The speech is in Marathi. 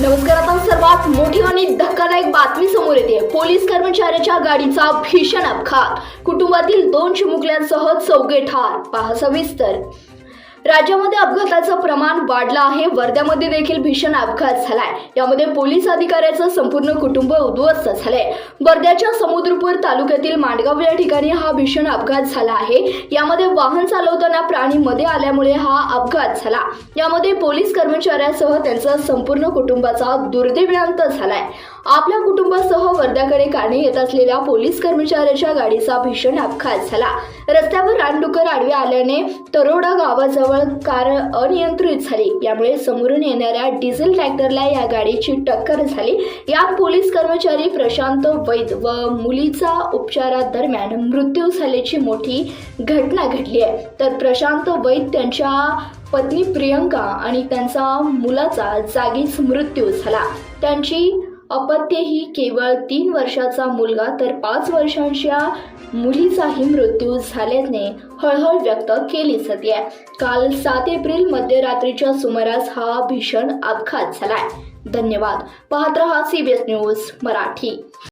नमस्कार आता सर्वात मोठी आणि धक्कादायक बातमी समोर येते. पोलीस कर्मचाऱ्याच्या गाडीचा भीषण अपघात. कुटुंबातील दोन चिमुकल्यांसह चौघे ठार. पहा सविस्तर. राज्यामध्ये अपघाताचं प्रमाण वाढलं आहे. वर्ध्यामध्ये देखील भीषण अपघात झालाय. यामध्ये पोलीस अधिकाऱ्याचं संपूर्ण कुटुंब उद्ध्वस्त झालंय. वर्ध्याच्या समुद्रपूर तालुक्यातील मांडगाव या ठिकाणी हा भीषण अपघात झाला आहे. यामध्ये वाहन चालवताना प्राणी मध्ये आल्यामुळे हा अपघात झाला. यामध्ये पोलीस कर्मचाऱ्यासह त्यांचा संपूर्ण कुटुंबाचा दुर्दैवांत झालाय. आपल्या कुटुंबासह वर्ध्याकडे कारणे येत असलेल्या पोलीस कर्मचाऱ्याच्या गाडीचा भीषण अपघात झाला. रस्त्यावर रानडुकर आडवे आल्याने तरोडा गावाजवळ कार अनियंत्रित झाली. यामुळे समोरून येणाऱ्या डिझेल ट्रॅक्टरला या गाडीची टक्कर झाली. यात पोलीस कर्मचारी प्रशांत वैद व मुलीचा उपचारादरम्यान मृत्यू झाल्याची मोठी घटना घडली आहे. तर प्रशांत वैद त्यांच्या पत्नी प्रियंका आणि त्यांचा मुलाचा जागीच मृत्यू झाला. त्यांची अपत्य ही केवळ तीन वर्षाचा मुलगा तर पाच वर्षांच्या मुलीचाही मृत्यू झाल्याने हळहळ व्यक्त केली जाते काल सात एप्रिल मध्यरात्रीच्या सुमारास हा भीषण अपघात झालाय. धन्यवाद. पाहत रहा सी न्यूज मराठी.